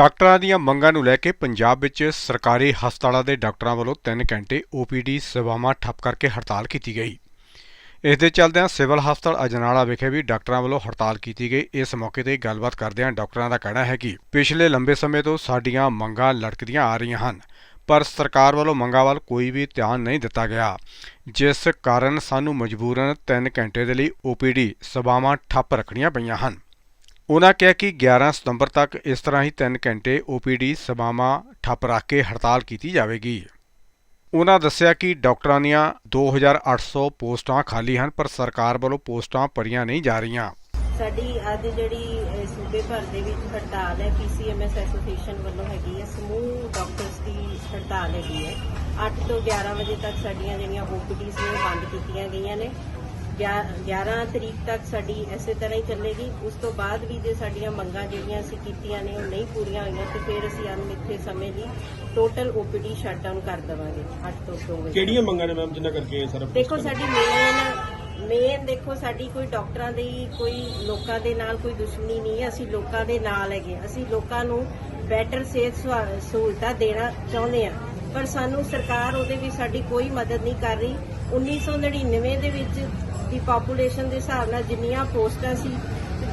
ਡਾਕਟਰਾਂ ਦੀਆਂ ਮੰਗਾਂ ਨੂੰ ਲੈ ਕੇ ਪੰਜਾਬ ਵਿੱਚ ਸਰਕਾਰੀ ਹਸਪਤਾਲਾਂ ਦੇ ਡਾਕਟਰਾਂ ਵੱਲੋਂ 3 ਘੰਟੇ ਓਪੀਡੀ ਸੇਵਾਵਾਂ ਠੱਪ ਕਰਕੇ ਹੜਤਾਲ ਕੀਤੀ ਗਈ। ਇਸ ਦੇ ਚੱਲਦਿਆਂ ਸਿਵਲ ਹਸਪਤਾਲ ਅਜਨਾਲਾ ਵਿਖੇ ਵੀ ਡਾਕਟਰਾਂ ਵੱਲੋਂ ਹੜਤਾਲ ਕੀਤੀ ਗਈ। ਇਸ ਮੌਕੇ ਤੇ ਗੱਲਬਾਤ ਕਰਦਿਆਂ ਡਾਕਟਰਾਂ ਦਾ ਕਹਿਣਾ ਹੈ ਕਿ ਪਿਛਲੇ ਲੰਬੇ ਸਮੇਂ ਤੋਂ ਸਾਡੀਆਂ ਮੰਗਾਂ ਲਟਕਦੀਆਂ ਆ ਰਹੀਆਂ ਹਨ, ਪਰ ਸਰਕਾਰ ਵੱਲੋਂ ਮੰਗਾਂ ਵੱਲ ਕੋਈ ਵੀ ਧਿਆਨ ਨਹੀਂ ਦਿੱਤਾ ਗਿਆ। ਜਿਸ ਕਾਰਨ ਸਾਨੂੰ ਮਜਬੂਰਨ 3 ਘੰਟੇ ਦੇ ਲਈ ਓਪੀਡੀ ਸੇਵਾਵਾਂ ਠੱਪ ਰੱਖਣੀਆਂ ਪਈਆਂ ਹਨ। ਉਨ੍ਹਾਂ ਕਿਹਾ ਕਿ 11 ਸਤੰਬਰ ਤੱਕ ਇਸ ਤਰ੍ਹਾਂ ਹੀ 3 ਘੰਟੇ ਓਪੀਡੀ ਸੇਵਾਵਾਂ ਠੱਪ ਰੱਖ ਕੇ ਹੜਤਾਲ ਕੀਤੀ ਜਾਵੇਗੀ। ਉਨ੍ਹਾਂ ਦੱਸਿਆ ਕਿ ਡਾਕਟਰਾਂ ਦੀਆਂ 2800 ਪੋਸਟਾਂ ਖਾਲੀ ਹਨ ਪਰ ਸਰਕਾਰ ਵੱਲੋਂ ਪੋਸਟਾਂ ਭਰੀਆਂ ਨਹੀਂ ਜਾ ਰਹੀਆਂ। ਸਾਡੀ ਅੱਜ ਜਿਹੜੀ ਅਹ, ਸੂਬੇ ਭਰ ਦੇ ਵਿੱਚ ਹੜਤਾਲ ਹੈ ਪੀਸੀਐਮਐਸ ਐਸੋਸੀਏਸ਼ਨ ਵੱਲੋਂ ਹੈਗੀ ਹੈ ਸਮੂਹ ਡਾਕਟਰਸ ਦੀ ਹੜਤਾਲ ਹੈਗੀ ਹੈ। 8 ਤੋਂ 11 ਵਜੇ ਤੱਕ ਸਾਡੀਆਂ ਜਿਹੜੀਆਂ ਓਪੀਡੀਜ਼ ਨੇ ਉਹ ਬੰਦ ਕੀਤੀਆਂ ਗਈਆਂ ਨੇ। ਗਿਆ- 11 ਤਰੀਕ ਤੱਕ ਸਾਡੀ ਐਸੇ ਤਰ੍ਹਾਂ ਹੀ ਚੱਲੇਗੀ। ਉਸ ਤੋਂ ਬਾਅਦ ਵੀ ਜੇ ਸਾਡੀਆਂ ਮੰਗਾਂ ਜਿਹੜੀਆਂ ਅਸੀਂ ਕੀਤੀਆਂ ਨੇ ਉਹ ਨਹੀਂ ਪੂਰੀਆਂ ਹੋਈਆਂ ਤੇ ਫਿਰ ਅਸੀਂ ਅਨਮਿੱਥੇ ਸਮੇਂ ਲਈ ਟੋਟਲ ਓਪੀਡੀ ਸ਼ਟਡਾਊਨ ਕਰ ਦੇਵਾਂਗੇ 8 ਤੋਂ 2 ਵਜੇ। ਕਿਹੜੀਆਂ ਮੰਗਾਂ ਨੇ ਮੈਮ ਜਿੰਨਾ ਕਰਕੇ ਸਰ ਦੇਖੋ ਸਾਡੀ ਮੇਨ ਮੇਨ ਦੇਖੋ ਸਾਡੀ ਕੋਈ ਡਾਕਟਰਾਂ ਦੀ ਕੋਈ ਲੋਕਾਂ ਦੇ ਨਾਲ ਕੋਈ ਦੁਸ਼ਮਣੀ ਨਹੀਂ ਹੈ। ਅਸੀਂ ਲੋਕਾਂ ਦੇ ਨਾਲ ਹੈਗੇ। ਅਸੀਂ ਲੋਕਾਂ ਨੂੰ ਬੈਟਰ ਸਿਹਤ ਸਹੂਲਤਾਂ ਦੇਣਾ ਚਾਹੁੰਦੇ ਆ ਪਰ ਸਾਨੂੰ ਸਰਕਾਰ ਉਹਦੇ ਵਿੱਚ ਸਾਡੀ ਕੋਈ ਮਦਦ ਨਹੀਂ ਕਰ ਰਹੀ। 1999 ਦੇ ਵਿੱਚ ਦੀ ਪਾਪੂਲੇਸ਼ਨ ਦੇ ਹਿਸਾਬ ਨਾਲ ਜਿੰਨੀਆਂ ਪੋਸਟਾਂ ਸੀ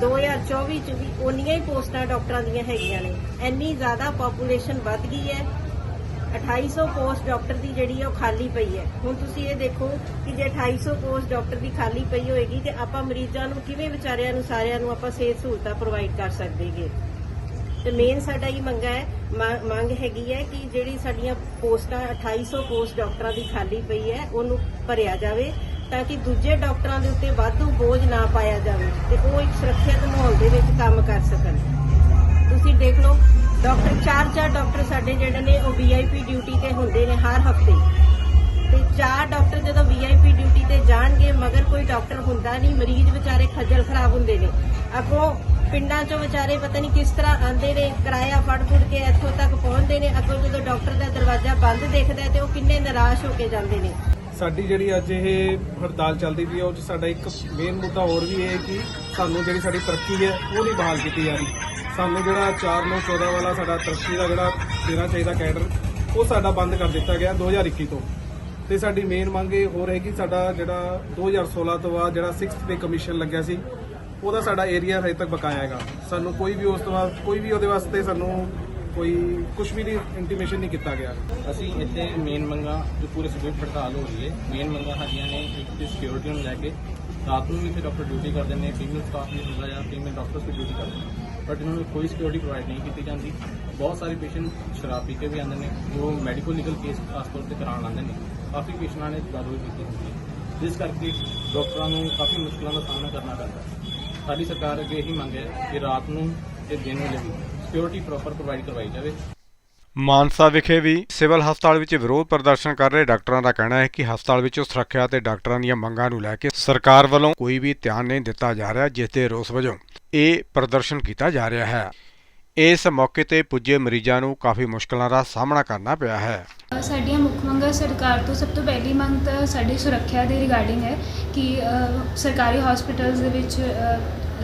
2024 ਚ ਵੀ ਉਨੀਆਂ ਹੀ ਪੋਸਟਾਂ ਡਾਕਟਰਾਂ ਦੀਆਂ ਹੈਗੀਆਂ ਨੇ। ਇੰਨੀ ਜ਼ਿਆਦਾ ਪਾਪੂਲੇਸ਼ਨ ਵੱਧ ਗਈ ਹੈ। 2800 ਪੋਸਟ ਡਾਕਟਰ ਦੀ ਜਿਹੜੀ ਉਹ ਖਾਲੀ ਪਈ ਹੈ। ਹੁਣ ਤੁਸੀਂ ਇਹ ਦੇਖੋ ਕਿ ਜੇ 2800 ਪੋਸਟ ਡਾਕਟਰ ਦੀ ਖਾਲੀ ਪਈ ਹੋਏਗੀ, ਤੇ ਆਪਾਂ ਮਰੀਜ਼ਾਂ ਨੂੰ ਕਿਵੇਂ ਵਿਚਾਰਿਆਂ ਨੂੰ, ਸਾਰਿਆਂ ਨੂੰ ਆਪਾਂ ਸਿਹਤ ਸਹੂਲਤਾਂ ਪ੍ਰੋਵਾਈਡ ਕਰ ਸਕਦੇਗੇ? ਤੇ ਮੇਨ ਸਾਡਾ ਇਹ ਮੰਗਾ ਹੈ ਮੰਗ ਹੈਗੀ ਹੈ ਕਿ ਜਿਹੜੀ ਸਾਡੀਆਂ ਪੋਸਟਾਂ 2800 ਪੋਸਟ ਡਾਕਟਰਾਂ ਦੀ ਖਾਲੀ ਪਈ ਹੈ, ਉਹਨੂੰ ਭਰਿਆ ਜਾਵੇ। ਤਾਂ ਕਿ ਦੂਜੇ ਡਾਕਟਰਾਂ ਦੇ ਉੱਤੇ ਵਾਧੂ ਬੋਝ ਨਾ ਪਾਇਆ ਜਾਵੇ ਤੇ ਉਹ ਇੱਕ ਸੁਰੱਖਿਅਤ ਮਾਹੌਲ ਦੇ ਵਿੱਚ ਕੰਮ ਕਰ ਸਕਣ। ਤੁਸੀਂ ਦੇਖ ਲਓ, ਡਾਕਟਰ ਚਾਰ ਚਾਰ ਡਾਕਟਰ ਸਾਡੇ ਜਿਹੜੇ ਨੇ, ਉਹ ਵੀਆਈਪੀ ਡਿਊਟੀ ਤੇ ਹੁੰਦੇ ਨੇ ਹਰ ਹਫ਼ਤੇ। ਤੇ ਚਾਰ ਡਾਕਟਰ ਜਦੋਂ ਵੀਆਈਪੀ ਡਿਊਟੀ ਤੇ ਜਾਣਗੇ, ਮਗਰ ਕੋਈ ਡਾਕਟਰ ਹੁੰਦਾ ਨਹੀਂ, ਮਰੀਜ਼ ਵਿਚਾਰੇ ਖੱਜਲ ਖਰਾਬ ਹੁੰਦੇ ਨੇ। ਅੱਗੋਂ ਪਿੰਡਾਂ ਚੋਂ ਵਿਚਾਰੇ ਪਤਾ ਨਹੀਂ ਕਿਸ ਤਰ੍ਹਾਂ ਆਂਦੇ ਨੇ, ਕਿਰਾਇਆ ਫੜ ਫੁੜ ਕੇ ਇੱਥੋਂ ਤੱਕ ਪਹੁੰਚਦੇ ਨੇ। ਅੱਗੋਂ ਜਦੋਂ ਡਾਕਟਰ ਦਾ ਦਰਵਾਜ਼ਾ ਬੰਦ ਦੇਖਦਾ ਤੇ ਉਹ ਕਿੰਨੇ ਨਿਰਾਸ਼ ਹੋ ਕੇ ਜਾਂਦੇ ਨੇ। ਸਾਡੀ ਜਿਹੜੀ ਅੱਜ ਇਹ ਹੜਤਾਲ ਚੱਲਦੀ ਪਈ ਹੈ ਉਹ 'ਚ ਸਾਡਾ ਇੱਕ ਮੇਨ ਮੁੱਦਾ ਹੋਰ ਵੀ ਇਹ ਹੈ ਕਿ ਸਾਨੂੰ ਜਿਹੜੀ ਸਾਡੀ ਤਰੱਕੀ ਹੈ, ਉਹ ਨਹੀਂ ਬਹਾਲ ਕੀਤੀ ਜਾ ਰਹੀ। ਸਾਨੂੰ ਜਿਹੜਾ 4 9 14 ਵਾਲਾ ਸਾਡਾ ਤਰੱਕੀ ਦਾ ਜਿਹੜਾ ਦੇਣਾ ਚਾਹੀਦਾ ਕੈਡਰ, ਉਹ ਸਾਡਾ ਬੰਦ ਕਰ ਦਿੱਤਾ ਗਿਆ 2021 ਤੋਂ। ਤੇ ਸਾਡੀ ਮੇਨ ਮੰਗ ਇਹ ਹੋਰ ਹੈ ਕਿ ਸਾਡਾ ਜਿਹੜਾ 2016 ਤੋਂ ਬਾਅਦ ਜਿਹੜਾ 6th ਪੇ ਕਮਿਸ਼ਨ ਲੱਗਿਆ ਸੀ, ਉਹਦਾ ਸਾਡਾ ਏਰੀਆ ਹਜੇ ਤੱਕ ਬਕਾਇਆ ਹੈਗਾ। ਸਾਨੂੰ ਕੋਈ ਵੀ ਉਸ ਤੋਂ ਬਾਅਦ, ਕੋਈ ਵੀ ਉਹਦੇ ਵਾਸਤੇ ਸਾਨੂੰ ਕੋਈ ਕੁਝ ਵੀ ਨਹੀਂ ਇੰਟੀਮੇਸ਼ਨ ਨਹੀਂ ਕੀਤਾ ਗਿਆ। ਅਸੀਂ ਇੱਥੇ ਮੇਨ ਮੰਗਾਂ ਜੋ ਪੂਰੇ ਸੂਬੇ 'ਚ ਹੜਤਾਲ ਹੋ ਰਹੀ ਹੈ। ਮੇਨ ਮੰਗਾਂ ਸਾਡੀਆਂ ਨੇ ਇੱਕ ਤੇ ਸਿਕਿਉਰਿਟੀ ਨੂੰ ਲੈ ਕੇ, ਰਾਤ ਨੂੰ ਵੀ ਇੱਥੇ ਡਾਕਟਰ ਡਿਊਟੀ ਕਰਦੇ ਨੇ ਫੀਮੇਲ ਸਟਾਫ ਵੀ ਹੁੰਦਾ ਜਾਂ ਫੀਮੇਲ ਡਾਕਟਰਸ ਵੀ ਡਿਊਟੀ ਕਰਦੇ ਨੇ। ਬਟ ਇਹਨਾਂ ਨੂੰ ਕੋਈ ਸਿਕਿਉਰਿਟੀ ਪ੍ਰੋਵਾਈਡ ਨਹੀਂ ਕੀਤੀ ਜਾਂਦੀ। ਬਹੁਤ ਸਾਰੇ ਪੇਸ਼ੈਂਟ ਸ਼ਰਾਬ ਪੀ ਕੇ ਵੀ ਆਉਂਦੇ ਨੇ, ਜੋ ਮੈਡੀਕਲ ਲੀਗਲ ਕੇਸ ਖਾਸ ਤੌਰ ਤੇ ਕਰਾਉਣ ਆਉਂਦੇ ਨੇ। ਕਾਫੀ ਪੇਸ਼ੈਂਟਾਂ ਨੇ ਦਾਰੂ ਵੀ ਪੀਤੀ ਹੁੰਦੀ ਹੈ ਜਿਸ ਕਰਕੇ ਡਾਕਟਰਾਂ ਨੂੰ ਕਾਫੀ ਮੁਸ਼ਕਲਾਂ ਦਾ ਸਾਹਮਣਾ ਕਰਨਾ ਪੈਂਦਾ ਸਾਡੀ ਸਰਕਾਰ ਅੱਗੇ ਇਹੀ ਮੰਗ ਹੈ ਕਿ ਰਾਤ ਨੂੰ ਤੇ ਦਿਨ ਵੇਲੇ ਵੀ ਸਿਕਿਉਰਿਟੀ ਪ੍ਰੋਪਰ ਪ੍ਰੋਵਾਈਡ ਕਰਵਾਈ ਜਾਵੇ। ਮਾਨਸਾ ਵਿਖੇ ਵੀ ਸਿਵਲ ਹਸਪਤਾਲ ਵਿੱਚ ਵਿਰੋਧ ਪ੍ਰਦਰਸ਼ਨ ਕਰ ਰਹੇ ਡਾਕਟਰਾਂ ਦਾ ਕਹਿਣਾ ਹੈ ਕਿ ਹਸਪਤਾਲ ਵਿੱਚ ਸੁਰੱਖਿਆ ਤੇ ਡਾਕਟਰਾਂ ਦੀਆਂ ਮੰਗਾਂ ਨੂੰ ਲੈ ਕੇ ਸਰਕਾਰ ਵੱਲੋਂ ਕੋਈ ਵੀ ਧਿਆਨ ਨਹੀਂ ਦਿੱਤਾ ਜਾ ਰਿਹਾ ਜਿਸ ਦੇ ਰੋਸ ਵਜੋਂ ਇਹ ਪ੍ਰਦਰਸ਼ਨ ਕੀਤਾ ਜਾ ਰਿਹਾ ਹੈ। ਇਸ ਮੌਕੇ ਤੇ ਪੁੱਜੇ ਮਰੀਜ਼ਾਂ ਨੂੰ ਕਾਫੀ ਮੁਸ਼ਕਲਾਂ ਦਾ ਸਾਹਮਣਾ ਕਰਨਾ ਪਿਆ ਹੈ। ਸਾਡੀਆਂ ਮੁੱਖ ਮੰਗਾਂ ਸਰਕਾਰ ਤੋਂ ਸਭ ਤੋਂ ਪਹਿਲੀ ਮੰਗ ਤਾਂ ਸਾਡੀ ਸੁਰੱਖਿਆ ਦੇ ਰਿਗਾਰਡਿੰਗ ਹੈ ਕਿ ਸਰਕਾਰੀ ਹਸਪੀਟਲਸ ਦੇ ਵਿੱਚ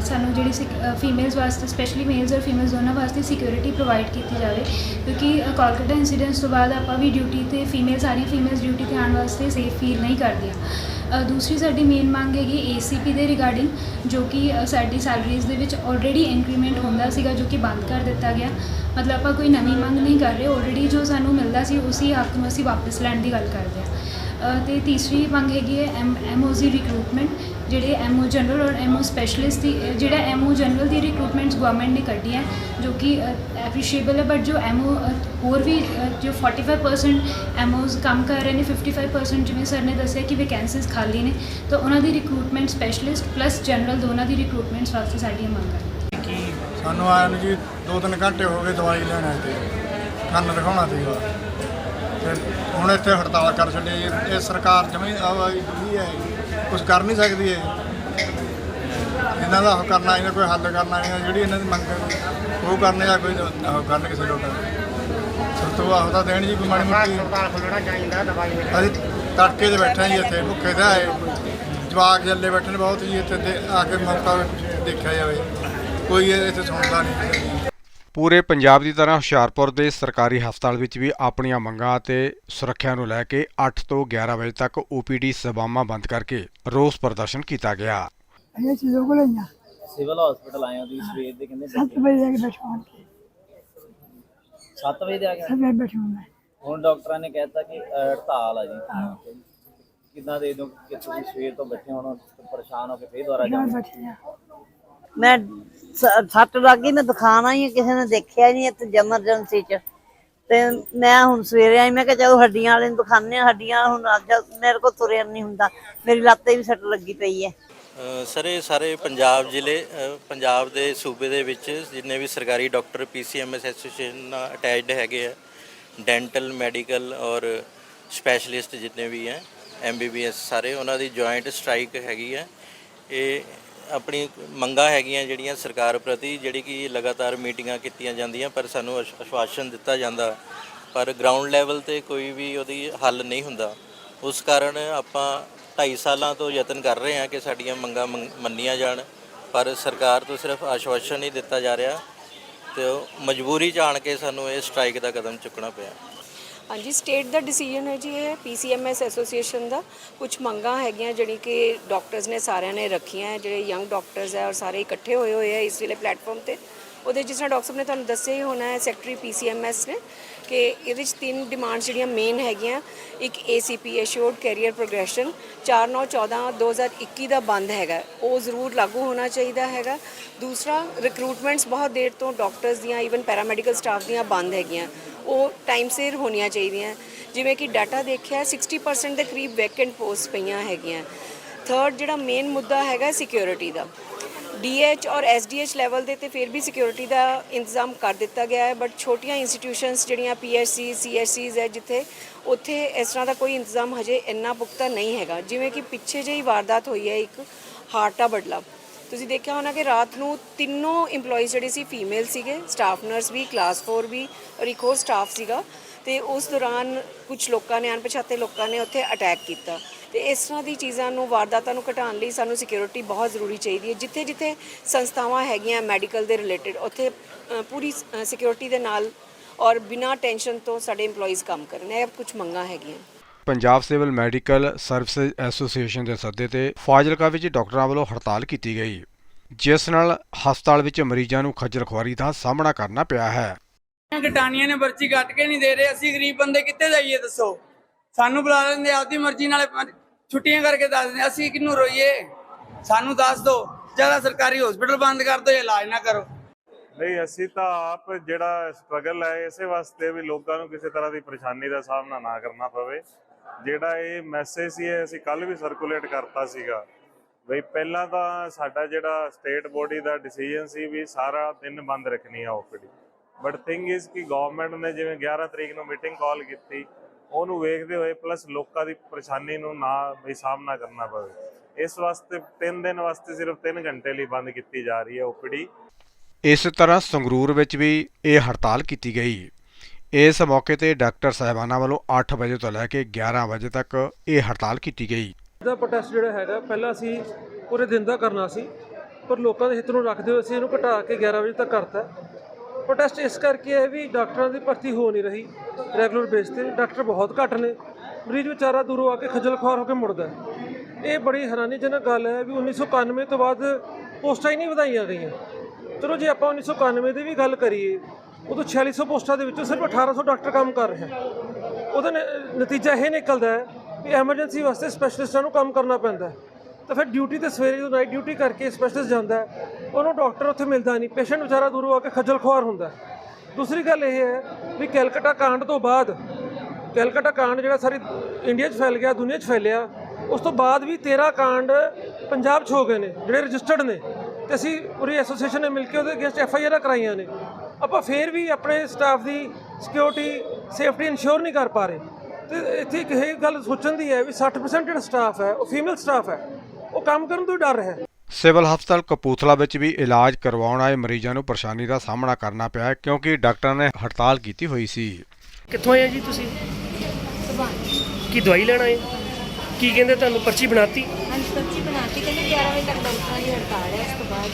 ਸਾਨੂੰ ਜਿਹੜੀ ਫੀਮੇਲਸ ਵਾਸਤੇ ਸਪੈਸ਼ਲੀ ਮੇਲਸ ਔਰ ਫੀਮੇਲਸ ਦੋਨਾਂ ਵਾਸਤੇ ਸਿਕਿਉਰਿਟੀ ਪ੍ਰੋਵਾਈਡ ਕੀਤੀ ਜਾਵੇ ਕਿਉਂਕਿ ਅ, ਕੋਲਕਾਤਾ ਇਨਸੀਡੈਂਟਸ ਤੋਂ ਬਾਅਦ ਆਪਾਂ ਵੀ ਡਿਊਟੀ ਤੇ ਫੀਮੇਲ ਸਾਰੀ ਫੀਮੇਲਸ ਡਿਊਟੀ ਤੇ ਆਉਣ ਵਾਸਤੇ ਸੇਫ ਫੀਲ ਨਹੀਂ ਕਰਦੀਆਂ ਅ, ਦੂਸਰੀ ਸਾਡੀ ਮੇਨ ਮੰਗ ਹੈਗੀ ਏਸੀਪੀ ਦੇ ਰਿਗਾਰਡਿੰਗ ਜੋ ਕਿ ਸਾਡੀ ਸੈਲਰੀਜ਼ ਦੇ ਵਿੱਚ ਆਲਰੇਡੀ ਇਨਕਰੀਮੈਂਟ ਹੁੰਦਾ ਸੀਗਾ ਜੋ ਕਿ ਬੰਦ ਕਰ ਦਿੱਤਾ ਗਿਆ। ਮਤਲਬ ਆਪਾਂ ਕੋਈ ਨਵੀਂ ਮੰਗ ਨਹੀਂ ਕਰ ਰਹੇ ਆਲਰੇਡੀ ਜੋ ਸਾਨੂੰ ਮਿਲਦਾ ਸੀ ਉਸੇ ਹੱਕ ਨੂੰ ਅਸੀਂ ਵਾਪਸ ਲੈਣ ਦੀ ਗੱਲ ਕਰਦੇ ਹਾਂ ਤੇ ਤੀਸਰੀ ਮੰਗ ਹੈਗੀ ਹੈ ਐਮ ਐਮਓਜ਼ ਦੀ ਰਿਕਰੂਟਮੈਂਟ ਜਿਹੜੇ ਐਮਓ ਜਨਰਲ ਔਰ ਐਮਓ ਸਪੈਸ਼ਲਿਸਟ ਦੀ ਅ, ਜਿਹੜਾ ਐਮਓ ਜਨਰਲ ਦੀ ਰਿਕਰੂਟਮੈਂਟਸ ਗਵਰਨਮੈਂਟ ਨੇ ਕੱਢੀ ਹੈ ਜੋ ਕਿ ਐਪਰੀਸ਼ੀਏਬਲ ਹੈ ਬਟ ਜੋ ਐਮਓ ਹੋਰ ਵੀ ਅ, ਜੋ 45% ਐਮਓਜ਼ ਕੰਮ ਕਰ ਰਹੇ ਨੇ 55% ਜਿਵੇਂ ਸਰ ਨੇ ਦੱਸਿਆ ਕਿ ਵੈਕੈਂਸੀਜ਼ ਖਾਲੀ ਨੇ ਤਾਂ ਉਹਨਾਂ ਦੀ ਰਿਕਰੂਟਮੈਂਟ ਸਪੈਸ਼ਲਿਸਟ ਪਲੱਸ ਜਨਰਲ ਦੋਨਾਂ ਦੀ ਰਿਕਰੂਟਮੈਂਟਸ ਵਾਸਤੇ ਸਾਡੀਆਂ ਮੰਗਾਂ ਹੈ ਸਾਨੂੰ ਆਇਆ ਨੂੰ ਜੀ ਦੋ ਤਿੰਨ ਘੰਟੇ ਹੋ ਗਏ ਦਵਾਈ ਲੈਣ ਆਏ ਤੇ ਕੰਨ ਦਿਖਾਉਣਾ ਸੀਗਾ। ਤੇ ਹੁਣ ਇੱਥੇ ਹੜਤਾਲ ਕਰ ਛੱਡੀ ਜੀ। ਇਹ ਸਰਕਾਰ ਜਮੀ ਆਵਾਈ ਹੈ ਕੁਝ ਕਰ ਨਹੀਂ ਸਕਦੀ ਇਹ ਇਹਨਾਂ ਦਾ ਉਹ ਕਰਨਾ ਇਹਨਾਂ ਕੋਈ ਹੱਲ ਕਰਨਾ ਇਹਨਾਂ ਜਿਹੜੀ ਇਹਨਾਂ ਦੀ ਮੰਗ ਉਹ ਕਰਨੇ ਦਾ ਕੋਈ ਉਹ ਕਰਨ ਕਿਸੇ ਲੋਕ ਸਰਤੋਆ ਉਹਦਾ ਦੇਣ ਜੀ ਕੋਈ ਮਾੜੀ ਮੋਟੀ। ਅਸੀਂ ਤੜਕੇ ਦੇ ਬੈਠੇ ਜੀ ਇੱਥੇ ਭੁੱਖੇ ਦਾ ਹੈ ਜਵਾਕ ਜੱਲੇ ਬੈਠੇ ਨੇ ਬਹੁਤ ਜੀ ਇੱਥੇ ਆ ਕੇ ਮੌਕਾ ਦੇਖਿਆ ਜਾਵੇ। ਕੋਈ ਇੱਥੇ ਸੁਣਦਾ ਨਹੀਂ। ਪੂਰੇ ਪੰਜਾਬ ਦੀ ਤਰ੍ਹਾਂ ਹੁਸ਼ਿਆਰਪੁਰ ਦੇ ਸਰਕਾਰੀ ਹਸਪਤਾਲ ਵਿੱਚ ਵੀ ਆਪਣੀਆਂ ਮੰਗਾਂ ਅਤੇ ਸੁਰੱਖਿਆ ਨੂੰ ਲੈ ਕੇ 8 ਤੋਂ 11 ਵਜੇ ਤੱਕ OPD ਸੇਵਾਵਾਂ ਬੰਦ ਕਰਕੇ ਰੋਸ ਪ੍ਰਦਰਸ਼ਨ ਕੀਤਾ ਗਿਆ। ਇਹ ਚੀਜ਼ੋਂ ਕੋਲ ਆਈਆਂ। ਸਿਵਲ ਹਸਪੀਟਲ ਆਏ ਆ ਤੁਸੀਂ ਸਵੇਰ ਦੇ ਕਹਿੰਦੇ 7 ਵਜੇ? ਤੱਕ ਬੈਠਾਉਣ ਕੇ 7 ਵਜੇ ਦੇ ਆ ਗਏ ਸਭ ਬੈਠਾਉਣ ਹੈ ਹੁਣ ਡਾਕਟਰਾਂ ਨੇ ਕਹਿਤਾ ਕਿ ਅ, ਹੜਤਾਲ ਆ ਜੀ। ਕਿੱਦਾਂ ਦੇ ਦੋ ਕਿ ਤੁਸੀਂ ਸਵੇਰ ਤੋਂ ਬੈਠੇ ਹੋਣ ਪਰੇਸ਼ਾਨ ਹੋ ਕੇ ਫੇਰ ਦੁਬਾਰਾ ਜਾਂ ਜਾਓ ਬੈਠੇ ਆ ਮੈਂ ਸੱਟ ਲੱਗ ਗਈ, ਮੈਂ ਦਿਖਾਣਾ ਹੀ ਕਿਸੇ ਨੇ ਦੇਖਿਆ ਨਹੀਂ ਇੱਥੇ ਐਮਰਜੈਂਸੀ ਚ। ਤੇ ਮੈਂ ਹੁਣ ਸਵੇਰੇ ਆਈ, ਮੈਂ ਕਿਹਾ ਚਲੋ ਹੱਡੀਆਂ ਵਾਲੇ ਨੂੰ ਦਿਖਾਉਂਦੇ ਆ ਹੱਡੀਆਂ ਹੁਣ ਅੱਜ ਮੇਰੇ ਕੋਲ ਤੁਰਿਆ ਨਹੀਂ ਹੁੰਦਾ, ਮੇਰੀ ਲੱਤ ਵੀ ਸੱਟ ਲੱਗੀ ਪਈ ਹੈ। ਸਰ, ਇਹ ਸਾਰੇ ਪੰਜਾਬ ਜ਼ਿਲ੍ਹੇ ਪੰਜਾਬ ਦੇ ਸੂਬੇ ਦੇ ਵਿੱਚ ਜਿੰਨੇ ਵੀ ਸਰਕਾਰੀ ਡਾਕਟਰ ਪੀਸੀਐਮਐਸ ਐਸੋਸੀਏਸ਼ਨ ਨਾਲ ਅਟੈਚਡ ਹੈਗੇ ਆ, ਡੈਂਟਲ, ਮੈਡੀਕਲ ਔਰ ਸਪੈਸ਼ਲਿਸਟ ਜਿੰਨੇ ਵੀ ਹੈ ਐਮਬੀਬੀਐਸ ਸਾਰੇ, ਉਹਨਾਂ ਦੀ ਜੁਆਇੰਟ ਸਟ੍ਰਾਈਕ ਹੈਗੀ ਹੈ। ਇਹ ਆਪਣੀ ਮੰਗਾਂ ਹੈਗੀਆਂ ਜਿਹੜੀਆਂ ਸਰਕਾਰ ਪ੍ਰਤੀ, ਜਿਹੜੀ ਕਿ ਲਗਾਤਾਰ ਮੀਟਿੰਗਾਂ ਕੀਤੀਆਂ ਜਾਂਦੀਆਂ, ਪਰ ਸਾਨੂੰ ਅਸ਼, ਆਸ਼ਵਾਸਨ ਦਿੱਤਾ ਜਾਂਦਾ। ਪਰ ਗਰਾਊਂਡ ਲੈਵਲ ਤੇ ਕੋਈ ਵੀ ਉਹਦੀ ਹੱਲ ਨਹੀਂ ਹੁੰਦਾ। ਉਸ ਕਾਰਨ ਆਪਾਂ 2.5 ਸਾਲਾਂ ਤੋਂ ਯਤਨ ਕਰ ਰਹੇ ਹਾਂ ਕਿ ਸਾਡੀਆਂ ਮੰਗਾਂ ਮੰਗ- ਮੰਨੀਆਂ ਜਾਣ। ਪਰ ਸਰਕਾਰ ਤੋਂ ਸਿਰਫ ਆਸ਼ਵਾਸਨ ਹੀ ਦਿੱਤਾ ਜਾ ਰਿਹਾ ਤੇ ਉਹ ਮਜਬੂਰੀ ਚ ਆਣ ਕੇ ਸਾਨੂੰ ਇਹ ਸਟ੍ਰਾਈਕ ਦਾ ਕਦਮ ਚੁੱਕਣਾ ਪਿਆ। ਹਾਂਜੀ ਸਟੇਟ ਦਾ ਡਿਸੀਜਨ ਹੈ ਜੀ ਇਹ ਪੀਸੀਐਮਐਸ ਐਸੋਸੀਏਸ਼ਨ ਦਾ। ਕੁਝ ਮੰਗਾਂ ਹੈਗੀਆਂ ਜਿਹੜੀ ਕਿ ਡਾਕਟਰਸ ਨੇ ਸਾਰਿਆਂ ਨੇ ਰੱਖੀਆਂ ਹੈ, ਜਿਹੜੇ ਯੰਗ ਡਾਕਟਰਸ ਹੈ ਔਰ ਸਾਰੇ ਇਕੱਠੇ ਹੋਏ ਹੋਏ ਹੈ ਇਸ ਵੇਲੇ ਪਲੇਟਫਾਰਮ ਤੇ। ਉਹਦੇ ਜਿਸ ਤਰ੍ਹਾਂ ਡਾਕਟਰ ਸਾਹਿਬ ਨੇ ਤੁਹਾਨੂੰ ਦੱਸਿਆ ਹੀ ਹੋਣਾ ਹੈ ਸੈਕਟਰੀ ਪੀਸੀਐਮਐਸ ਨੇ ਕਿ ਇਹਦੇ ਵਿੱਚ ਤਿੰਨ ਡਿਮਾਂਡਸ ਜਿਹੜੀਆਂ ਮੇਨ ਹੈਗੀਆਂ। ਇੱਕ ਏਸੀਪੀ ਐਸ਼ੋਰਡ ਕੈਰੀਅਰ ਪ੍ਰੋਗਰੈਸ਼ਨ 4914 2021 ਦਾ ਬੰਦ ਹੈਗਾ। ਉਹ ਜ਼ਰੂਰ ਲਾਗੂ ਹੋਣਾ ਚਾਹੀਦਾ ਹੈਗਾ। ਦੂਸਰਾ ਰਿਕਰੂਟਮੈਂਟਸ ਬਹੁਤ ਦੇਰ ਤੋਂ ਡਾਕਟਰਸ ਦੀਆਂ ਈਵਨ ਪੈਰਾਮੈਡੀਕਲ ਸਟਾਫ ਦੀਆਂ ਬੰਦ ਹੈਗੀਆਂ। ਉਹ ਟਾਈਮ ਸਿਰ ਹੋਣੀਆਂ ਚਾਹੀਦੀਆਂ। ਜਿਵੇਂ ਕਿ ਡਾਟਾ ਦੇਖਿਆ 60% ਦੇ ਕਰੀਬ ਵੈਕੈਂਟ ਪੋਸਟ ਪਈਆਂ ਹੈਗੀਆਂ। ਥਰਡ ਜਿਹੜਾ ਮੇਨ ਮੁੱਦਾ ਹੈਗਾ ਸਿਕਿਉਰਿਟੀ ਦਾ। ਡੀਐਚ ਔਰ ਐਸਡੀਐਚ ਲੈਵਲ ਦੇ ਤੇ ਫਿਰ ਵੀ ਸਿਕਿਉਰਿਟੀ ਦਾ ਇੰਤਜ਼ਾਮ ਕਰ ਦਿੱਤਾ ਗਿਆ ਹੈ ਬਟ ਛੋਟੀਆਂ ਇੰਸਟੀਟਿਊਸ਼ਨਸ ਜਿਹੜੀਆਂ ਪੀਐਚਸੀ ਸੀਐਚਸੀਜ਼ ਹੈ ਜਿੱਥੇ ਉੱਥੇ ਇਸ ਤਰ੍ਹਾਂ ਦਾ ਕੋਈ ਇੰਤਜ਼ਾਮ ਹਜੇ ਇੰਨਾ ਪੁਖਤਾ ਨਹੀਂ ਹੈਗਾ। ਜਿਵੇਂ ਕਿ ਪਿੱਛੇ ਜਿਹੀ ਵਾਰਦਾਤ ਹੋਈ ਹੈ ਇੱਕ, ਹਾਰਟਾ ਬਦਲਾ ਤੁਸੀਂ ਦੇਖਿਆ ਹੋਣਾ ਕਿ ਰਾਤ ਨੂੰ ਤਿੰਨੋਂ EMPLOYEES ਜਿਹੜੇ ਸੀ ਫੀਮੇਲ ਸੀਗੇ ਸਟਾਫ ਨਰਸ ਵੀ ਕਲਾਸ 4 ਵੀ ਔਰ ਇੱਕ ਹੋਰ ਸਟਾਫ ਸੀਗਾ ਤੇ ਉਸ ਦੌਰਾਨ ਕੁਝ ਲੋਕਾਂ ਨੇ, ਅਣਪਛਾਤੇ ਲੋਕਾਂ ਨੇ ਉੱਥੇ ਅਟੈਕ ਕੀਤਾ। ਤੇ ਇਸ ਤਰ੍ਹਾਂ ਦੀ ਚੀਜ਼ਾਂ ਨੂੰ, ਵਾਰਦਾਤਾਂ ਨੂੰ ਘਟਾਉਣ ਲਈ ਸਾਨੂੰ ਸਿਕਿਉਰਿਟੀ ਬਹੁਤ ਜ਼ਰੂਰੀ ਚਾਹੀਦੀ ਹੈ। ਜਿੱਥੇ ਜਿੱਥੇ ਸੰਸਥਾਵਾਂ ਹੈਗੀਆਂ ਮੈਡੀਕਲ ਦੇ ਰਿਲੇਟਡ ਉੱਥੇ ਪੂਰੀ ਸਿਕਿਉਰਿਟੀ ਦੇ ਨਾਲ ਔਰ ਬਿਨਾਂ ਟੈਨਸ਼ਨ ਤੋਂ ਸਾਡੇ EMPLOYEES ਕੰਮ ਕਰਨ। ਇਹ ਕੁਝ ਮੰਗਾਂ ਹੈਗੀਆਂ। Punjab civil medical services association ਦੇ ਸੱਦੇ ਤੇ ਫਾਜ਼ਿਲਕਾ ਵਿੱਚ ਡਾਕਟਰਾਂ ਵੱਲੋਂ ਹੜਤਾਲ ਕੀਤੀ ਗਈ। ਜਿਸ ਨਾਲ ਹਸਪਤਾਲ ਵਿੱਚ ਮਰੀਜ਼ਾਂ ਨੂੰ ਖੱਜਲ ਖੁਆਰੀ ਦਾ ਸਾਹਮਣਾ ਕਰਨਾ ਪਿਆ ਹੈ। ਘਟਾਨੀਆਂ ਨੇ ਪਰਚੀ ਕੱਟ ਕੇ ਨਹੀਂ ਦੇ ਰਹੇ ਅਸੀਂ ਗਰੀਬ ਬੰਦੇ ਕਿੱਥੇ ਜਾਈਏ ਦੱਸੋ? ਸਾਨੂੰ ਬੁਲਾ ਲੈਂਦੇ ਆਪਦੀ ਮਰਜ਼ੀ ਨਾਲ ਛੁੱਟੀਆਂ ਕਰਕੇ ਦੱਸ ਦਿੰਦੇ ਅਸੀਂ ਕਿਹਨੂੰ ਰੋਈਏ? ਸਾਨੂੰ ਦੱਸ ਦਿਓ ਜ਼ਿਆਦਾ ਸਰਕਾਰੀ ਹਸਪੀਟਲ ਬੰਦ ਕਰ ਦਿਓ ਇਲਾਜ ਨਾ ਕਰੋ। ਨਹੀਂ ਅਸੀਂ ਤਾਂ ਆਪ ਜਿਹੜਾ ਸਟਰਗਲ ਹੈ ਇਸੇ ਵਾਸਤੇ ਵੀ ਲੋਕਾਂ ਨੂੰ ਕਿਸੇ ਤਰ੍ਹਾਂ ਦੀ ਪਰੇਸ਼ਾਨੀ ਦਾ ਸਾਹਮਣਾ ਨਾ ਕਰਨਾ ਪਵੇ। ਜਿਹੜਾ ਇਹ ਮੈਸੇਜ ਸੀ, ਇਹ ਅਸੀਂ ਕੱਲ ਵੀ ਸਰਕੂਲੇਟ ਕਰਤਾ ਸੀਗਾ। ਬਈ ਪਹਿਲਾਂ ਤਾਂ ਸਾਡਾ ਜਿਹੜਾ ਸਟੇਟ ਬੋਡੀ ਦਾ ਡਿਸੀਜਨ ਸੀ ਵੀ ਸਾਰਾ ਦਿਨ ਬੰਦ ਰੱਖਣੀ ਆ ਓਪੀਡੀ। ਬਟ ਥਿੰਗ ਇਜ਼ ਕਿ ਗਵਰਨਮੈਂਟ ਨੇ ਜਿਵੇਂ 11 ਤਰੀਕ ਨੂੰ ਮੀਟਿੰਗ ਕਾਲ ਕੀਤੀ, ਉਹਨੂੰ ਵੇਖਦੇ ਹੋਏ ਪਲੱਸ ਲੋਕਾਂ ਦੀ ਪਰੇਸ਼ਾਨੀ ਨੂੰ ਨਾ ਬਈ ਸਾਹਮਣਾ ਕਰਨਾ ਪਵੇ। ਇਸ ਵਾਸਤੇ 3 ਦਿਨ ਵਾਸਤੇ ਸਿਰਫ 3 ਘੰਟੇ ਲਈ ਬੰਦ ਕੀਤੀ ਜਾ ਰਹੀ ਹੈ ਓਪੀਡੀ। ਇਸ ਤਰ੍ਹਾਂ ਸੰਗਰੂਰ ਵਿੱਚ ਵੀ ਇਹ ਹੜਤਾਲ ਕੀਤੀ ਗਈ। ਇਸ ਮੌਕੇ ਤੇ ਡਾਕਟਰ ਸਾਹਿਬਾਨਾਂ ਵੱਲੋਂ 8 ਵਜੇ ਤੋਂ ਲੈ ਕੇ 11 ਵਜੇ ਤੱਕ ਇਹ ਹੜਤਾਲ ਕੀਤੀ ਗਈ। ਦਾ ਪ੍ਰੋਟੈਸਟ ਜਿਹੜਾ ਹੈਗਾ, ਪਹਿਲਾਂ ਅਸੀਂ ਪੂਰੇ ਦਿਨ ਦਾ ਕਰਨਾ ਸੀ, ਪਰ ਲੋਕਾਂ ਦੇ ਹਿੱਤ ਨੂੰ ਰੱਖਦੇ ਹੋਏ ਅਸੀਂ ਇਹਨੂੰ ਘਟਾ ਕੇ 11 ਵਜੇ ਤੱਕ ਕਰਤਾ। ਪ੍ਰੋਟੈਸਟ ਇਸ ਕਰਕੇ ਹੈ ਵੀ ਡਾਕਟਰਾਂ ਦੀ ਭਰਤੀ ਹੋ ਨਹੀਂ ਰਹੀ ਰੈਗੂਲਰ ਬੇਸ ਤੇ। ਡਾਕਟਰ ਬਹੁਤ ਘੱਟ ਨੇ। ਮਰੀਜ਼ ਵਿਚਾਰਾ ਦੂਰੋਂ ਆ ਕੇ ਖੱਜਲ ਖੁਆਰ ਹੋ ਕੇ ਮੁੜਦਾ ਇਹ ਬੜੀ ਹੈਰਾਨੀਜਨਕ ਗੱਲ ਹੈ ਵੀ 1991 ਤੋਂ ਬਾਅਦ ਪੋਸਟਾਂ ਹੀ ਨਹੀਂ ਵਧਾਈਆਂ ਗਈਆਂ। ਚਲੋ ਜੇ ਆਪਾਂ 1991 ਦੀ ਵੀ ਗੱਲ ਕਰੀਏ ਉਦੋਂ 4600 ਪੋਸਟਾਂ ਦੇ ਵਿੱਚੋਂ ਸਿਰਫ 1800 ਡਾਕਟਰ ਕੰਮ ਕਰ ਰਹੇ ਹਨ। ਉਹਦਾ ਨ- ਨਤੀਜਾ ਇਹ ਨਿਕਲਦਾ ਹੈ ਵੀ ਐਮਰਜੈਂਸੀ ਵਾਸਤੇ ਸਪੈਸ਼ਲਿਸਟਾਂ ਨੂੰ ਕੰਮ ਕਰਨਾ ਪੈਂਦਾ ਹੈ। ਤਾਂ ਫਿਰ ਡਿਊਟੀ ਤੇ ਸਵੇਰੇ ਜਦੋਂ ਨਾਈਟ ਡਿਊਟੀ ਕਰਕੇ ਸਪੈਸ਼ਲਿਸਟ ਜਾਂਦਾ ਹੈ, ਉਹਨੂੰ ਡਾਕਟਰ ਉੱਥੇ ਮਿਲਦਾ ਨਹੀਂ। ਪੇਸ਼ੈਂਟ ਵਿਚਾਰਾ ਦੂਰੋਂ ਆ ਕੇ ਖੱਜਲ ਖੁਆਰ ਹੁੰਦਾ ਦੂਸਰੀ ਗੱਲ ਇਹ ਹੈ ਵੀ ਕੈਲਕਟਾ ਕਾਂਡ ਤੋਂ ਬਾਅਦ, ਕੈਲਕਟਾ ਕਾਂਡ ਜਿਹੜਾ ਸਾਰੀ ਇੰਡੀਆ 'ਚ ਫੈਲ ਗਿਆ, ਦੁਨੀਆ 'ਚ ਫੈਲਿਆ, ਉਸ ਤੋਂ ਬਾਅਦ ਵੀ 13 ਕਾਂਡ ਪੰਜਾਬ 'ਚ ਹੋ ਗਏ ਨੇ, ਜਿਹੜੇ ਰਜਿਸਟਰਡ ਨੇ। ਤੇ ਅਸੀਂ ਪੂਰੀ ਐਸੋਸੀਏਸ਼ਨ ਨੇ ਮਿਲ ਕੇ ਉਹਦੇ ਅਗੇਂਸਟ ਐਫ ਆਈ ਆਰ ਕਰਾਈਆਂ ਨੇ। ਆਪਾਂ ਫੇਰ ਵੀ ਆਪਣੇ ਸਟਾਫ ਦੀ ਸਿਕਿਉਰਿਟੀ ਸੇਫਟੀ ਇਨਸ਼ੋਰ ਨਹੀਂ ਕਰ ਪਾ ਰਹੇ। ਤੇ ਇੱਥੇ ਇੱਕ ਇਹ ਗੱਲ ਸੋਚਣ ਦੀ ਹੈ ਵੀ 60% ਜਿਹੜਾ ਸਟਾਫ ਹੈ ਉਹ ਫੀਮੇਲ ਸਟਾਫ ਹੈ ਉਹ ਕੰਮ ਕਰਨ ਤੋਂ ਡਰ ਰਿਹਾ ਹੈ। ਸਿਵਲ ਹਸਪਤਾਲ ਕਪੂਥਲਾ ਵਿੱਚ ਵੀ ਇਲਾਜ ਕਰਵਾਉਣ ਆਏ ਮਰੀਜ਼ਾਂ ਨੂੰ ਪਰੇਸ਼ਾਨੀ ਦਾ ਸਾਹਮਣਾ ਕਰਨਾ ਪਿਆ ਕਿਉਂਕਿ ਡਾਕਟਰਾਂ ਨੇ ਹੜਤਾਲ ਕੀਤੀ ਹੋਈ ਸੀ। ਕਿੱਥੋਂ ਆਏ ਜੀ ਤੁਸੀਂ? ਕੀ ਦਵਾਈ ਲੈਣ ਆਏ ਕੀ ਕਹਿੰਦੇ ਤੁਹਾਨੂੰ ਪਰਚੀ ਬਣਾਤੀ? ਹਾਂਜੀ ਸਬਜ਼ੀ ਬਣਾਤੀ ਕਹਿੰਦੇ 11 ਵਜੇ ਤੱਕ ਡਾਕਟਰਾਂ ਦੀ ਹੜਤਾਲ ਹੈ ਉਸ ਤੋਂ ਬਾਅਦ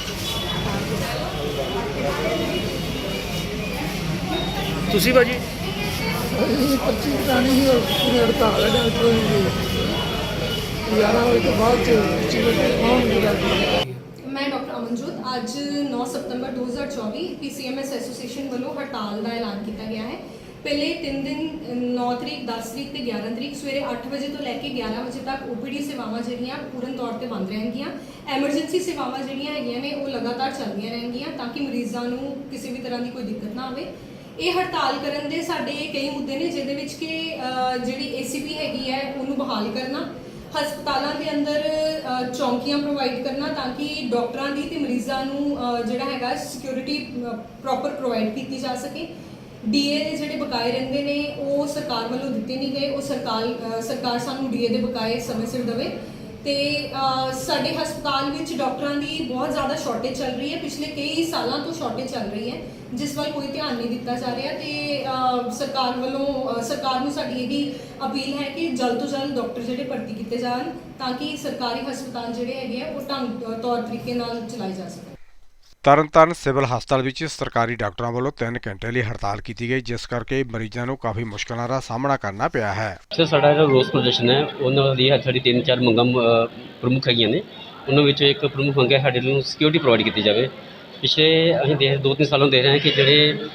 ਤੁਸੀਂ ਭਾਜੀ? ਇਹ ਪਰਚੀ ਕਟਾਣੀ ਸੀ ਉਹ ਪੂਰੀ ਹੜਤਾਲ ਹੈ ਡਾਕਟਰਾਂ ਦੀ। 11 ਵਜੇ ਤੋਂ ਬਾਅਦ ਚ ਪਰਚੀ ਮੈਂ ਡਾਕਟਰ ਅਮਨਜੋਤ ਅੱਜ 9 ਸਤੰਬਰ 2024 ਪੀਸੀਐਮਐਸ ਐਸੋਸੀਏਸ਼ਨ ਵੱਲੋਂ ਹੜਤਾਲ ਦਾ ਐਲਾਨ ਕੀਤਾ ਗਿਆ ਹੈ। ਪਹਿਲੇ 3 ਦਿਨ 9 ਤਰੀਕ 10 ਤਰੀਕ ਤੇ 11 ਤਰੀਕ ਸਵੇਰੇ 8 ਵਜੇ ਤੋਂ ਲੈ ਕੇ 11 ਵਜੇ ਤੱਕ ਓਪੀਡੀ ਸੇਵਾਵਾਂ ਜਿਹੜੀਆਂ ਪੂਰਨ ਤੌਰ ਤੇ ਬੰਦ ਰਹਿਣਗੀਆਂ। ਐਮਰਜੈਂਸੀ ਸੇਵਾਵਾਂ ਜਿਹੜੀਆਂ ਹੈਗੀਆਂ ਨੇ ਉਹ ਲਗਾਤਾਰ ਚੱਲਦੀਆਂ ਰਹਿਣਗੀਆਂ ਤਾਂ ਕਿ ਮਰੀਜ਼ਾਂ ਨੂੰ ਕਿਸੇ ਵੀ ਤਰ੍ਹਾਂ ਦੀ ਕੋਈ ਦਿੱਕਤ ਨਾ ਆਵੇ। ਇਹ ਹੜਤਾਲ ਕਰਨ ਦੇ ਸਾਡੇ ਕਈ ਮੁੱਦੇ ਨੇ ਜਿਹਦੇ ਵਿੱਚ ਕਿ ਅ, ਜਿਹੜੀ ਏਸੀਪੀ ਹੈਗੀ ਹੈ ਉਹਨੂੰ ਬਹਾਲ ਕਰਨਾ ਹਸਪਤਾਲਾਂ ਦੇ ਅੰਦਰ ਚੌਂਕੀਆਂ ਪ੍ਰੋਵਾਈਡ ਕਰਨਾ ਤਾਂ ਕਿ ਡਾਕਟਰਾਂ ਦੀ ਤੇ ਮਰੀਜ਼ਾਂ ਨੂੰ ਜਿਹੜਾ ਹੈਗਾ ਸਿਕਿਉਰਿਟੀ ਪ੍ਰੋਪਰ ਪ੍ਰੋਵਾਈਡ ਕੀਤੀ ਜਾ ਸਕੇ। ਡੀਏ ਦੇ ਜਿਹੜੇ ਬਕਾਏ ਰਹਿੰਦੇ ਨੇ ਉਹ ਸਰਕਾਰ ਵੱਲੋਂ ਦਿੱਤੇ ਨਹੀਂ ਗਏ ਉਹ ਸਰਕਾਰ ਸਰਕਾਰ ਸਾਨੂੰ ਡੀਏ ਦੇ ਬਕਾਏ ਸਮੇਂ ਸਿਰ ਦੇਵੇ। ਤੇ ਸਾਡੇ ਹਸਪਤਾਲ ਵਿੱਚ ਡਾਕਟਰਾਂ ਦੀ ਬਹੁਤ ਜ਼ਿਆਦਾ ਸ਼ਾਰਟੇਜ ਚੱਲ ਰਹੀ ਹੈ। ਪਿਛਲੇ ਕਈ ਸਾਲਾਂ ਤੋਂ ਸ਼ਾਰਟੇਜ ਚੱਲ ਰਹੀ ਹੈ, ਜਿਸ ਵੱਲ ਕੋਈ ਧਿਆਨ ਨਹੀਂ ਦਿੱਤਾ ਜਾ ਰਿਹਾ ਤੇ ਸਰਕਾਰ ਵੱਲੋਂ ਸਰਕਾਰ ਨੂੰ ਸਾਡੀ ਇਹ ਵੀ ਅਪੀਲ ਹੈ ਕਿ ਜਲਦ ਤੋਂ ਜਲਦ ਡਾਕਟਰ ਜਿਹੜੇ ਭਰਤੀ ਕੀਤੇ ਜਾਣ ਤਾਂ ਕਿ ਸਰਕਾਰੀ ਹਸਪਤਾਲ ਜਿਹੜੇ ਹੈਗੇ ਆ, ਉਹ ਢੰਗ ਤੌਰ ਤਰੀਕੇ ਨਾਲ ਚਲਾਏ ਜਾ ਸਕਣ। ਤਰਨਤਾਰਨ ਸਿਵਲ ਹਸਪਤਾਲ ਵਿੱਚ ਸਰਕਾਰੀ ਡਾਕਟਰਾਂ ਵੱਲੋਂ 3 ਘੰਟੇ ਲਈ ਹੜਤਾਲ ਕੀਤੀ ਗਈ, ਜਿਸ ਕਰਕੇ ਮਰੀਜ਼ਾਂ ਨੂੰ ਕਾਫੀ ਮੁਸ਼ਕਲਾਂ ਦਾ ਸਾਹਮਣਾ ਕਰਨਾ ਪਿਆ ਹੈ। ਸਰ, ਸਾਡਾ ਜਿਹੜਾ ਰੋਸ ਪ੍ਰਦਰਸ਼ਨ ਹੈ, ਉਹਨਾਂ ਦੀ ਸਾਡੀ ਤਿੰਨ ਚਾਰ ਮੰਗਾਂ ਪ੍ਰਮੁੱਖ ਹੈਗੀਆਂ ਨੇ। ਉਹਨਾਂ ਵਿੱਚੋਂ ਇੱਕ ਪ੍ਰਮੁੱਖ ਮੰਗ ਹੈ ਸਾਡੇ ਨੂੰ ਸਿਕਿਉਰਿਟੀ ਪ੍ਰੋਵਾਈਡ ਕੀਤੀ ਜਾਵੇ। ਪਿਛਲੇ ਅਸੀਂ ਦੇਖ ਦੋ ਤਿੰਨ ਸਾਲੋਂ ਦੇਖ ਰਹੇ ਹਾਂ ਕਿ ਜਿਹੜੇ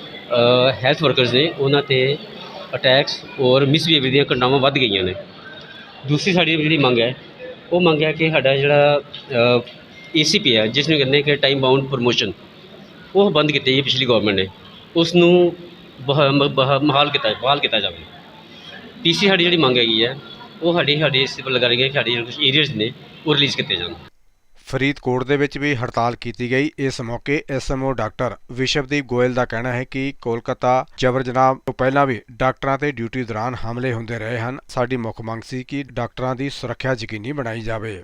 ਹੈਲਥ ਵਰਕਰਸ ਨੇ, ਉਹਨਾਂ ਤੇ ਅਟੈਕਸ ਔਰ ਮਿਸਬੀਹੇਵੀਅਰ ਦੀਆਂ ਘਟਨਾਵਾਂ ਵੱਧ ਗਈਆਂ ਨੇ। ਦੂਸਰੀ ਸਾਡੀ ਜਿਹੜੀ ਮੰਗ ਹੈ, ਉਹ ਮੰਗ ਹੈ ਕਿ ਸਾਡਾ ਜਿਹੜਾ ਏਸੀਪੀ ਹੈ ਜਿਸ ਨੂੰ ਕਹਿੰਦੇ ਕਿ ਟਾਈਮ ਬਾਉਂਡ ਪ੍ਰਮੋਸ਼ਨ ਉਹ ਬੰਦ ਕੀਤੀ ਹੈ ਪਿਛਲੀ ਗਵਰਨਮੈਂਟ ਨੇ। ਉਸ ਨੂੰ ਬਹਾਲ ਕੀਤਾ ਬਹਾਲ ਕੀਤਾ ਜਾਵੇ। ਤੀਸਰੀ ਸਾਡੀ ਜਿਹੜੀ ਮੰਗ ਹੈਗੀ ਹੈ, ਉਹ ਸਾਡੀ ਸਾਡੀ ਸਿਵਲ ਲਗਾ ਰਹੀ ਹੈ ਸਾਡੇ ਜਿਹੜੇ ਕੁਝ ਏਰੀਅਸ ਨੇ, ਉਹ ਰਿਲੀਜ਼ ਕੀਤੇ ਜਾਣ। ਫਰੀਦਕੋਟ ਦੇ ਵਿੱਚ ਵੀ ਹੜਤਾਲ ਕੀਤੀ ਗਈ। ਇਸ ਮੌਕੇ ਐਸਐਮਓ ਡਾਕਟਰ ਵਿਸ਼ਵਦੀਪ ਗੋਇਲ ਦਾ ਕਹਿਣਾ ਹੈ ਕਿ ਕੋਲਕਾਤਾ ਜਬਰ ਜਨਾਬ ਤੋਂ ਪਹਿਲਾਂ ਵੀ ਡਾਕਟਰਾਂ ਤੇ ਡਿਊਟੀ ਦੌਰਾਨ ਹਮਲੇ ਹੁੰਦੇ ਰਹੇ ਹਨ। ਸਾਡੀ ਮੁੱਖ ਮੰਗ ਸੀ ਕਿ ਡਾਕਟਰਾਂ ਦੀ ਸੁਰੱਖਿਆ ਯਕੀਨੀ ਬਣਾਈ ਜਾਵੇ।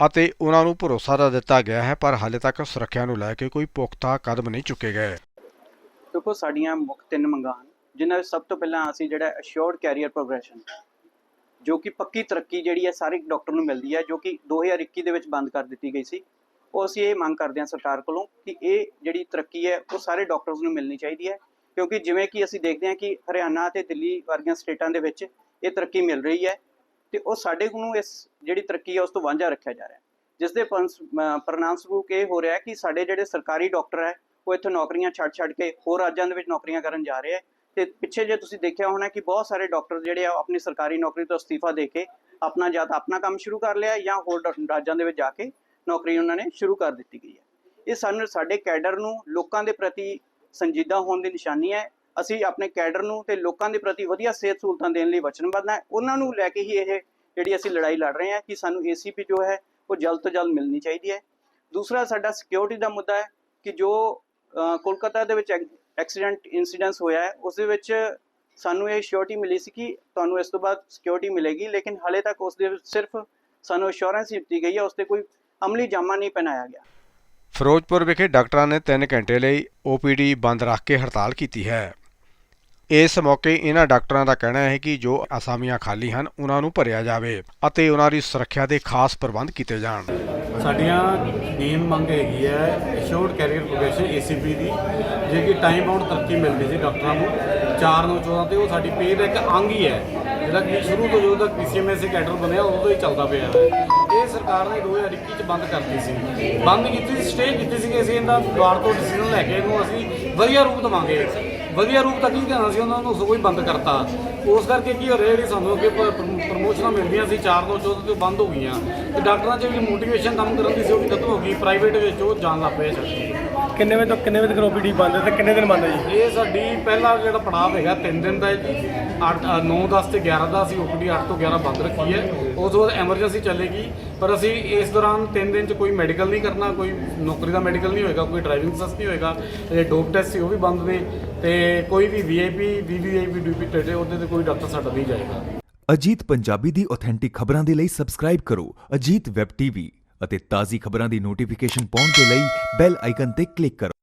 ਅਤੇ ਉਹਨਾਂ ਨੂੰ ਭਰੋਸਾ ਤਾਂ ਦਿੱਤਾ ਗਿਆ ਹੈ, ਪਰ ਹਾਲੇ ਤੱਕ ਸੁਰੱਖਿਆ ਨੂੰ ਲੈ ਕੇ ਕੋਈ ਪੁਖਤਾ ਕਦਮ ਨਹੀਂ ਚੁੱਕੇ ਗਏ। ਦੇਖੋ, ਸਾਡੀਆਂ ਮੁੱਖ ਤਿੰਨ ਮੰਗਾਂ ਹਨ, ਜਿਨ੍ਹਾਂ ਵਿੱਚ ਸਭ ਤੋਂ ਪਹਿਲਾਂ ਅਸੀਂ ਜਿਹੜਾ ਅਸ਼ੋਰਡ ਕੈਰੀਅਰ ਪ੍ਰੋਗਰੈਸ਼ਨ ਜੋ ਕਿ ਪੱਕੀ ਤਰੱਕੀ ਜਿਹੜੀ ਹੈ ਸਾਰੇ ਡਾਕਟਰ ਨੂੰ ਮਿਲਦੀ ਹੈ, ਜੋ ਕਿ 2021 ਦੇ ਵਿੱਚ ਬੰਦ ਕਰ ਦਿੱਤੀ ਗਈ ਸੀ। ਉਹ ਅਸੀਂ ਇਹ ਮੰਗ ਕਰਦੇ ਹਾਂ ਸਰਕਾਰ ਕੋਲੋਂ ਕਿ ਇਹ ਜਿਹੜੀ ਤਰੱਕੀ ਹੈ, ਉਹ ਸਾਰੇ ਡਾਕਟਰਸ ਨੂੰ ਮਿਲਣੀ ਚਾਹੀਦੀ ਹੈ, ਕਿਉਂਕਿ ਜਿਵੇਂ ਕਿ ਅਸੀਂ ਦੇਖਦੇ ਹਾਂ ਕਿ ਹਰਿਆਣਾ ਤੇ ਦਿੱਲੀ ਵਰਗੀਆਂ ਸਟੇਟਾਂ ਦੇ ਵਿੱਚ ਇਹ ਤਰੱਕੀ ਮਿਲ ਰਹੀ ਹੈ। ਤੇ ਉਹ ਸਾਡੇ ਨੂੰ ਇਸ ਜਿਹੜੀ ਤਰੱਕੀ ਹੈ ਉਸ ਤੋਂ ਵਾਂਝਾ ਰੱਖਿਆ ਜਾ ਰਿਹਾ ਹੈ। ਜਿਸ ਦੇ ਪੰਸ- ਪਰਿਣਾਮ ਸਰੂਪ ਇਹ ਹੋ ਰਿਹਾ ਕਿ ਸਾਡੇ ਜਿਹੜੇ ਸਰਕਾਰੀ ਡਾਕਟਰ ਹੈ, ਉਹ ਇੱਥੇ ਨੌਕਰੀਆਂ ਛੱਡ ਛੱਡ ਕੇ ਹੋਰ ਰਾਜਾਂ ਦੇ ਵਿੱਚ ਨੌਕਰੀਆਂ ਕਰਨ ਜਾ ਰਹੇ ਹੈ। ਤੇ ਪਿੱਛੇ ਜੇ ਤੁਸੀਂ ਦੇਖਿਆ ਹੋਣਾ ਕਿ ਬਹੁਤ ਸਾਰੇ ਡਾਕਟਰ ਜਿਹੜੇ ਆ, ਉਹ ਆਪਣੀ ਸਰਕਾਰੀ ਨੌਕਰੀ ਤੋਂ ਅਸਤੀਫਾ ਦੇ ਕੇ ਆਪਣਾ ਜਾਂ ਤਾਂ ਆਪਣਾ ਕੰਮ ਸ਼ੁਰੂ ਕਰ ਲਿਆ ਜਾਂ ਹੋਰ ਰਾਜਾਂ ਦੇ ਵਿੱਚ ਜਾ ਕੇ ਨੌਕਰੀ ਉਹਨਾਂ ਨੇ ਸ਼ੁਰੂ ਕਰ ਦਿੱਤੀ ਗਈ ਹੈ। ਇਹ ਸਾਨੂੰ, ਸਾਡੇ ਕੈਡਰ ਨੂੰ ਲੋਕਾਂ ਦੇ ਪ੍ਰਤੀ ਸੰਜੀਦਾ ਹੋਣ ਦੀ ਨਿਸ਼ਾਨੀ ਹੈ। ਅਸੀਂ ਆਪਣੇ ਕੈਡਰ ਨੂੰ ਤੇ ਲੋਕਾਂ ਦੇ ਪ੍ਰਤੀ ਵਧੀਆ ਸਿਹਤ ਸਹੂਲਤਾਂ ਦੇਣ ਲਈ ਵਚਨਬੱਧ ਹਾਂ। ਉਹਨਾਂ ਨੂੰ ਲੈ ਕੇ ਹੀ ਇਹ ਜਿਹੜੀ ਅਸੀਂ ਲੜਾਈ ਲੜ ਰਹੇ ਹਾਂ ਕਿ ਸਾਨੂੰ ਏਸੀਪੀ ਜੋ ਹੈ, ਉਹ ਜਲਦ ਤੋਂ ਜਲਦ ਮਿਲਣੀ ਚਾਹੀਦੀ ਹੈ। ਦੂਸਰਾ ਸਾਡਾ ਸਿਕਿਉਰਿਟੀ ਦਾ ਮੁੱਦਾ ਹੈ ਕਿ ਜੋ ਕੋਲਕਾਤਾ ਦੇ ਵਿੱਚ ਐਕਸੀਡੈਂਟ ਇਨਸੀਡੈਂਸ ਹੋਇਆ ਹੈ, ਉਸ ਦੇ ਵਿੱਚ ਸਾਨੂੰ ਇਹ ਸ਼ੋਰਟੀ ਮਿਲੀ ਸੀ ਕਿ ਤੁਹਾਨੂੰ ਇਸ ਤੋਂ ਬਾਅਦ ਸਿਕਿਉਰਿਟੀ ਮਿਲੇਗੀ, ਲੇਕਿਨ ਹਾਲੇ ਤੱਕ ਉਸ ਦੇ ਵਿੱਚ ਸਿਰਫ ਸਾਨੂੰ ਅਸ਼ੋਰੈਂਸ ਦਿੱਤੀ ਗਈ ਹੈ, ਉਸ ਤੇ ਕੋਈ ਅਮਲੀ ਜਾਮਾ ਨਹੀਂ ਪਹਿਨਾਇਆ ਗਿਆ। ਫਿਰੋਜ਼ਪੁਰ ਵਿਖੇ ਡਾਕਟਰਾਂ ਨੇ 3 ਘੰਟੇ ਲਈ ਓਪੀਡੀ ਬੰਦ ਰੱਖ ਕੇ ਹੜਤਾਲ ਕੀਤੀ ਹੈ। ਇਸ ਮੌਕੇ ਇਹਨਾਂ ਡਾਕਟਰਾਂ ਦਾ ਕਹਿਣਾ ਹੈ ਕਿ ਜੋ ਅਸਾਮੀਆਂ ਖਾਲੀ ਹਨ, ਉਹਨਾਂ ਨੂੰ ਭਰਿਆ ਜਾਵੇ ਅਤੇ ਉਹਨਾਂ ਦੀ ਸੁਰੱਖਿਆ ਦੇ ਖਾਸ ਪ੍ਰਬੰਧ ਕੀਤੇ ਜਾਣ। ਸਾਡੀਆਂ ਮੇਨ ਮੰਗ ਹੈਗੀ ਹੈ ਸ਼ੋਰਟ ਕੈਰੀਅਰ ਪ੍ਰੋਗਰੈਸ਼ਨ ਏਸੀਪੀ ਦੀ, ਜੇ ਕਿ ਟਾਈਮ ਆਊਟ ਤਰੱਕੀ ਮਿਲਦੀ ਸੀ ਡਾਕਟਰਾਂ ਨੂੰ 4 ਨੂੰ 14 ਤੇ ਉਹ ਸਾਡੀ ਪੇ ਦਾ ਇੱਕ ਅੰਗ ਹੀ ਹੈ, ਜਿਹੜਾ ਕਿ ਸ਼ੁਰੂ ਤੋਂ ਜਦੋਂ ਤੱਕ ਪੀਸੀਐਮਐਸ ਕੈਡਰ ਬਣਿਆ, ਉਦੋਂ ਤੋਂ ਹੀ ਚੱਲਦਾ ਪਿਆ। ਹੈ ਇਹ ਸਰਕਾਰ ਨੇ 2021 ਚ ਬੰਦ ਕਰਤੀ ਸੀ। ਬੰਦ ਕੀਤੀ ਸੀ ਸਟੇ ਕੀਤੀ ਸੀ ਕਿ ਅਸੀਂ ਇਹਦਾ ਦੁਆਰ ਤੋਂ ਡਿਸੀਜਨ ਲੈ ਕੇ ਇਹਨੂੰ ਅਸੀਂ ਵਧੀਆ ਰੂਪ ਦੇਵਾਂਗੇ। ਵਧੀਆ ਰੂਪ ਤੱਕ ਹੀ ਦੇਣਾ ਸੀ ਉਹਨਾਂ ਨੂੰ? ਸਗੋਂ ਹੀ ਬੰਦ ਕਰਤਾ। ਉਸ ਕਰਕੇ ਕੀ ਹੋ ਰਿਹਾ ਜਿਹੜੀ ਸਾਨੂੰ ਅੱਗੇ ਪ੍ਰਮੋਸ਼ਨਾਂ ਮਿਲਦੀਆਂ ਸੀ 4 ਤੋਂ 14 ਤੋਂ ਬੰਦ ਹੋ ਗਈਆਂ। ਤੇ ਡਾਕਟਰਾਂ 'ਚ ਜਿਹੜੀ ਮੋਟੀਵੇਸ਼ਨ ਕੰਮ ਕਰਨ ਦੀ ਸੀ ਉਹ ਵੀ ਖਤਮ ਹੋ ਗਈ। ਪ੍ਰਾਈਵੇਟ ਵਿੱਚ ਉਹ ਜਾਣ ਲੱਗ ਪਏ ਛੱਡ ਕੇ ਕਿੰਨੇ ਵਜੇ ਤੋਂ ਕਿੰਨੇ ਵਜੇ ਤੱਕ ਓਪੀਡੀ ਬੰਦ ਹੈ ਤੇ ਕਿੰਨੇ ਦਿਨ ਬੰਦ ਹੈ ਜੀ? ਇਹ ਸਾਡੀ ਪਹਿਲਾ ਜਿਹੜਾ ਪੜਾਅ ਹੈਗਾ 3 ਦਿਨ ਦਾ ਹੈ ਜੀ। 8 9 10 ਤੇ 11 ਦਾ ਅਸੀਂ ਓਪੀਡੀ 8 ਤੋਂ 11 ਬੰਦ ਰੱਖੀ ਹੈ। ਉਸ ਤੋਂ ਬਾਅਦ ਐਮਰਜੈਂਸੀ ਚੱਲੇਗੀ। ਪਰ ਅਸੀਂ ਇਸ ਦੌਰਾਨ 3 ਦਿਨ ਚ ਕੋਈ ਮੈਡੀਕਲ ਨਹੀਂ ਕਰਨਾ, ਕੋਈ ਨੌਕਰੀ ਦਾ ਮੈਡੀਕਲ ਨਹੀਂ ਹੋਏਗਾ, ਕੋਈ ਡਰਾਈਵਿੰਗ ਟੈਸਟ ਨਹੀਂ ਹੋਏਗਾ। ਇਹ ਡੋਪ ਟੈਸਟ ਸੀ, ਉਹ ਵੀ ਬੰਦ ਨੇ। ਤੇ ਕੋਈ ਵੀ ਵੀਆਈਪੀ ਵੀਵੀਆਈਪੀ ਡਿਊਟੀ ਟੇਡੇ ਉਹਦੇ ਤੇ ਕੋਈ ਡਾਕਟਰ ਸਾਡਾ ਨਹੀਂ ਜਾਏਗਾ। ਅਜੀਤ ਪੰਜਾਬੀ ਦੀ ਆਥੈਂਟਿਕ ਖਬਰਾਂ ਦੇ ਲਈ ਸਬਸਕ੍ਰਾਈਬ ਕਰੋ ਅਜੀਤ ਵੈਬ ਟੀਵੀ ਅਤੇ ਤਾਜ਼ੀ ਖਬਰਾਂ ਦੀ ਨੋਟੀਫਿਕੇਸ਼ਨ ਪਾਉਣ ਦੇ ਲਈ ਬੈਲ ਆਈਕਨ ਤੇ ਕਲਿੱਕ ਕਰੋ।